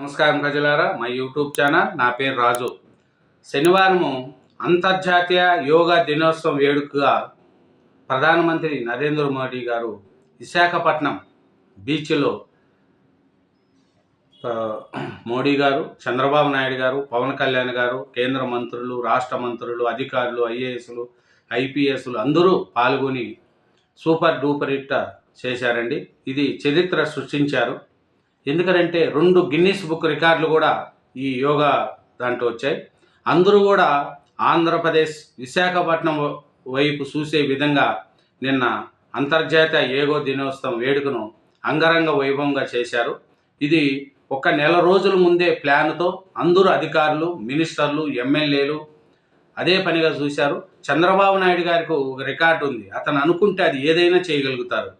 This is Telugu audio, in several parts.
నమస్కారం ప్రజలారా మా యూట్యూబ్ ఛానల్ నా పేరు రాజు. శనివారము అంతర్జాతీయ యోగా దినోత్సవం వేడుకగా ప్రధానమంత్రి నరేంద్ర మోడీ గారు విశాఖపట్నం బీచ్లో మోడీ గారు చంద్రబాబు నాయుడు గారు పవన్ కళ్యాణ్ గారు కేంద్ర మంత్రులు రాష్ట్ర మంత్రులు అధికారులు ఐఏఎస్లు ఐపీఎస్లు అందరూ పాల్గొని సూపర్ డూపర్ ఇట్ట చేశారండి. ఇది చరిత్ర సృష్టించారు. ఎందుకంటే రెండు గిన్నిస్ బుక్ రికార్డులు కూడా ఈ యోగా దాంట్లో వచ్చాయి. అందరూ కూడా ఆంధ్రప్రదేశ్ విశాఖపట్నం వైపు చూసే విధంగా నిన్న అంతర్జాతీయ యోగో దినోత్సవం వేడుకను అంగరంగ వైభవంగా చేశారు. ఇది ఒక నెల రోజుల ముందే ప్లాన్తో అందరూ అధికారులు మినిస్టర్లు ఎమ్మెల్యేలు అదే పనిగా చూశారు. చంద్రబాబు నాయుడు గారికి ఒక రికార్డు ఉంది. అతను అనుకుంటే అది ఏదైనా చేయగలుగుతారు.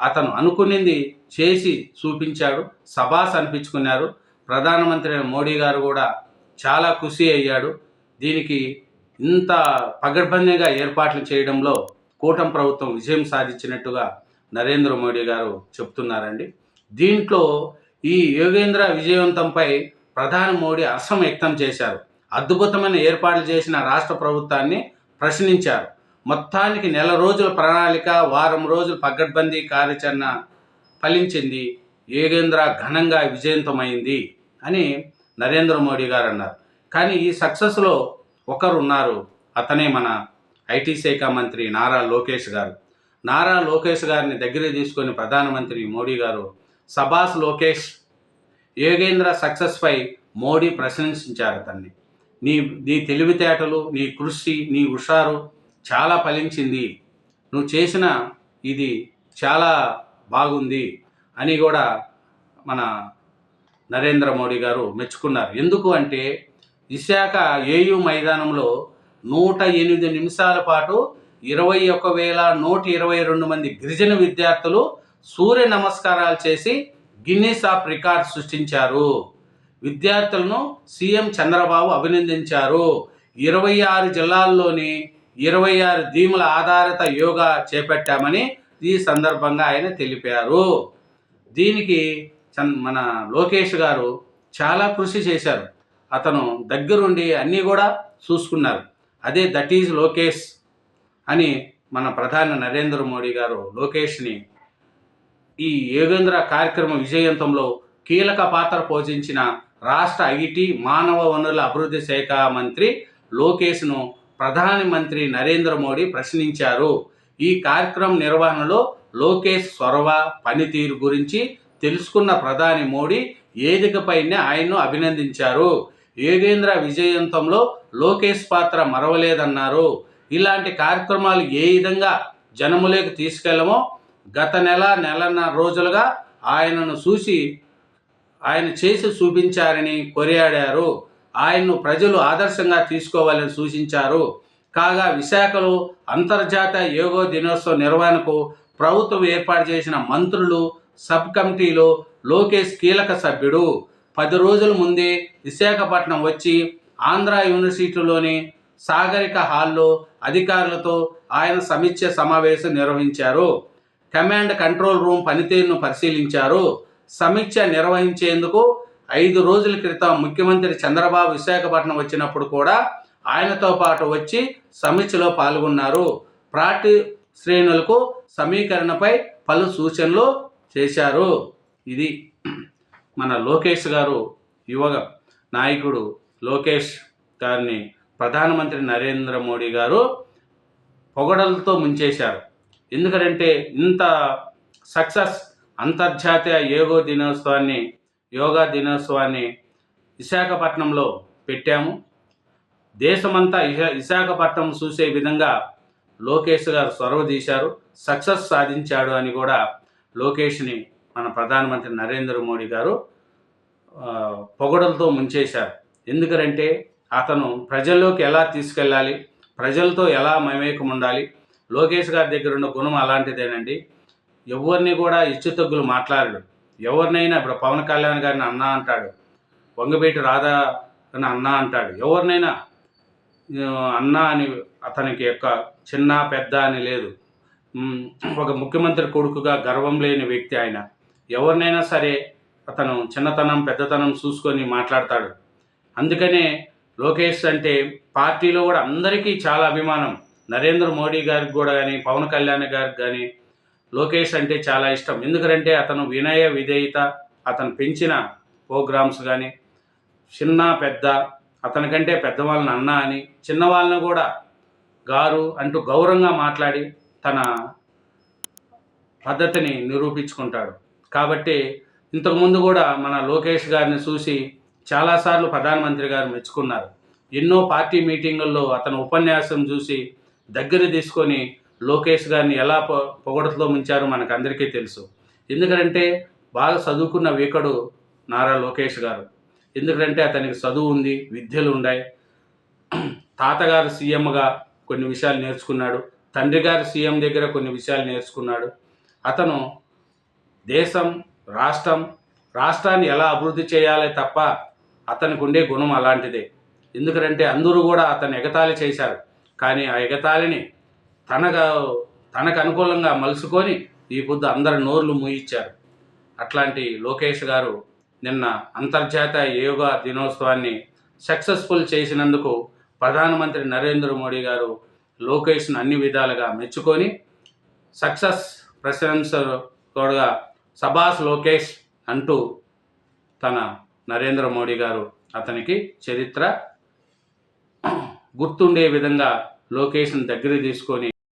అతను అనుకునింది చేసి చూపించాడు సభాస్ అనిపించుకున్నారు. ప్రధానమంత్రి మోడీ గారు కూడా చాలా ఖుషి అయ్యాడు. దీనికి ఇంత పగడ్బందీగా ఏర్పాట్లు చేయడంలో కూటమి ప్రభుత్వం విజయం సాధించినట్టుగా నరేంద్ర మోడీ గారు చెప్తున్నారండి. దీంట్లో ఈ యోగేంద్ర విజయవంతంపై ప్రధాని మోడీ హర్షం వ్యక్తం చేశారు. అద్భుతమైన ఏర్పాట్లు చేసిన రాష్ట్ర ప్రభుత్వాన్ని ప్రశ్నించారు. మొత్తానికి నెల రోజుల ప్రణాళిక వారం రోజుల పగడ్బందీ కార్యాచరణ ఫలించింది. యోగేంద్ర ఘనంగా విజయవంతమైంది అని నరేంద్ర మోడీ గారు అన్నారు. కానీ ఈ సక్సెస్లో ఒకరు ఉన్నారు. అతనే మన ఐటీ శాఖ మంత్రి నారా లోకేష్ గారు. నారా లోకేష్ గారిని దగ్గర తీసుకొని ప్రధానమంత్రి మోడీ గారు సభాస్ లోకేష్ యోగేంద్ర సక్సెస్పై మోడీ ప్రశంసించారు అతన్ని. నీ నీ తెలివితేటలు నీ కృషి నీ హుషారు చాలా ఫలించింది. నువ్వు చేసిన ఇది చాలా బాగుంది అని కూడా మన నరేంద్ర మోడీ గారు మెచ్చుకున్నారు. ఎందుకు అంటే విశాఖ ఏయు మైదానంలో నూట ఎనిమిది నిమిషాల పాటు ఇరవై ఒక వేల నూట ఇరవై రెండు మంది గిరిజన విద్యార్థులు సూర్య నమస్కారాలు చేసి గిన్నీస్ ఆఫ్ రికార్డ్ సృష్టించారు. విద్యార్థులను సీఎం చంద్రబాబు అభినందించారు. ఇరవై ఆరు జిల్లాల్లోని ఇరవై ఆరు ధీముల ఆధారిత యోగా చేపట్టామని ఈ సందర్భంగా ఆయన తెలిపారు. దీనికి మన లోకేష్ గారు చాలా కృషి చేశారు. అతను దగ్గరుండి అన్నీ కూడా చూసుకున్నారు. అదే దట్ ఈజ్ లోకేష్ అని మన ప్రధాని నరేంద్ర మోడీ గారు లోకేష్ని ఈ యోగేంద్ర కార్యక్రమ విజయంతంలో కీలక పాత్ర పోషించిన రాష్ట్ర ఐటీ మానవ వనరుల అభివృద్ధి శాఖ మంత్రి లోకేష్ను ప్రధానమంత్రి నరేంద్ర మోడీ ప్రశ్నించారు. ఈ కార్యక్రమం నిర్వహణలో లోకేష్ స్వరవ పనితీరు గురించి తెలుసుకున్న ప్రధాని మోడీ వేదికపైనే ఆయన్ను అభినందించారు. యోగేంద్ర విజయవంతంలో లోకేష్ పాత్ర మరవలేదన్నారు. ఇలాంటి కార్యక్రమాలు ఏ విధంగా జనములోకి తీసుకెళ్ళమో గత నెల నెలన్నర రోజులుగా ఆయనను చూసి ఆయన చేసి చూపించారని కొనియాడారు. ఆయన్ను ప్రజలు ఆదర్శంగా తీసుకోవాలని సూచించారు. కాగా విశాఖలో అంతర్జాతీయ యోగో దినోత్సవ నిర్వహణకు ప్రభుత్వం ఏర్పాటు చేసిన మంత్రులు సబ్ కమిటీలో లోకేష్ కీలక సభ్యుడు. పది రోజుల ముందే విశాఖపట్నం వచ్చి ఆంధ్ర యూనివర్సిటీలోని సాగరిక హాల్లో అధికారులతో ఆయన సమీక్ష సమావేశం నిర్వహించారు. కమాండ్ కంట్రోల్ రూమ్ పనితీరును పరిశీలించారు. సమీక్ష నిర్వహించేందుకు ఐదు రోజుల క్రితం ముఖ్యమంత్రి చంద్రబాబు విశాఖపట్నం వచ్చినప్పుడు కూడా ఆయనతో పాటు వచ్చి సమీక్షలో పాల్గొన్నారు. పార్టీ శ్రేణులకు సమీకరణపై పలు సూచనలు చేశారు. ఇది మన లోకేష్ గారు యువ నాయకుడు లోకేష్ గారిని ప్రధానమంత్రి నరేంద్ర మోడీ గారు పొగడలతో ముంచేశారు. ఎందుకంటే ఇంత సక్సెస్ అంతర్జాతీయ యోగో దినోత్సవాన్ని యోగా దినోత్సవాన్ని విశాఖపట్నంలో పెట్టాము. దేశమంతా విశాఖపట్నం చూసే విధంగా లోకేష్ గారు చొరవ తీశారు. సక్సెస్ సాధించాడు అని కూడా లోకేష్ని మన ప్రధానమంత్రి నరేంద్ర మోడీ గారు పొగడలతో ముంచేశారు. ఎందుకంటే అతను ప్రజల్లోకి ఎలా తీసుకెళ్ళాలి ప్రజలతో ఎలా మమేకం ఉండాలి లోకేష్ గారి దగ్గర ఉన్న గుణం అలాంటిదేనండి. ఎవరిని కూడా ఇచ్చుతగ్గులు మాట్లాడడు. ఎవరినైనా ఇప్పుడు పవన్ కళ్యాణ్ గారిని అన్నా అంటాడు వంగబేటి రాధా అని అన్నా అంటాడు ఎవరినైనా అన్నా అని అతనికి యొక్క చిన్న పెద్ద అని లేదు. ఒక ముఖ్యమంత్రి కొడుకుగా గర్వం లేని వ్యక్తి ఆయన. ఎవరినైనా సరే అతను చిన్నతనం పెద్దతనం చూసుకొని మాట్లాడతాడు. అందుకనే లోకేష్ అంటే పార్టీలో కూడా అందరికీ చాలా అభిమానం. నరేంద్ర మోడీ గారికి కూడా కానీ పవన్ కళ్యాణ్ గారికి కానీ లోకేష్ అంటే చాలా ఇష్టం. ఎందుకంటే అతను వినయ విధేయత అతను పెంచిన ప్రోగ్రామ్స్ కానీ చిన్న పెద్ద అతనికంటే పెద్దవాళ్ళని అన్న అని చిన్నవాళ్ళని కూడా గారు అంటూ గౌరవంగా మాట్లాడి తన పద్ధతిని నిరూపించుకుంటాడు. కాబట్టి ఇంతకుముందు కూడా మన లోకేష్ గారిని చూసి చాలాసార్లు ప్రధానమంత్రి గారు మెచ్చుకున్నారు. ఎన్నో పార్టీ మీటింగుల్లో అతను ఉపన్యాసం చూసి దగ్గర తీసుకొని లోకేష్ గారిని ఎలా పొ పొగడతలో ముంచారో మనకు అందరికీ తెలుసు. ఎందుకంటే బాగా చదువుకున్న వీకడు నారా లోకేష్ గారు. ఎందుకంటే అతనికి చదువు ఉంది విద్యలు ఉన్నాయి తాతగారు సీఎంగా కొన్ని విషయాలు నేర్చుకున్నాడు తండ్రి గారు సీఎం దగ్గర కొన్ని విషయాలు నేర్చుకున్నాడు. అతను దేశం రాష్ట్రం రాష్ట్రాన్ని ఎలా అభివృద్ధి చేయాలి తప్ప అతనికి ఉండే గుణం అలాంటిదే. ఎందుకంటే అందరూ కూడా అతను ఎగతాళి చేశారు. కానీ ఆ ఎగతాళిని తనగా తనకు అనుకూలంగా మలుసుకొని ఈ పొద్దు అందరి నోర్లు మూయించారు. అట్లాంటి లోకేష్ గారు నిన్న అంతర్జాతీయ యోగా దినోత్సవాన్ని సక్సెస్ఫుల్ చేసినందుకు ప్రధానమంత్రి నరేంద్ర మోడీ గారు లోకేష్ను అన్ని విధాలుగా మెచ్చుకొని సక్సెస్ ప్రశంస తోడుగా సబాస్ లోకేష్ అంటూ తన నరేంద్ర మోడీ గారు అతనికి చరిత్ర గుర్తుండే విధంగా లోకేష్ని దగ్గర తీసుకొని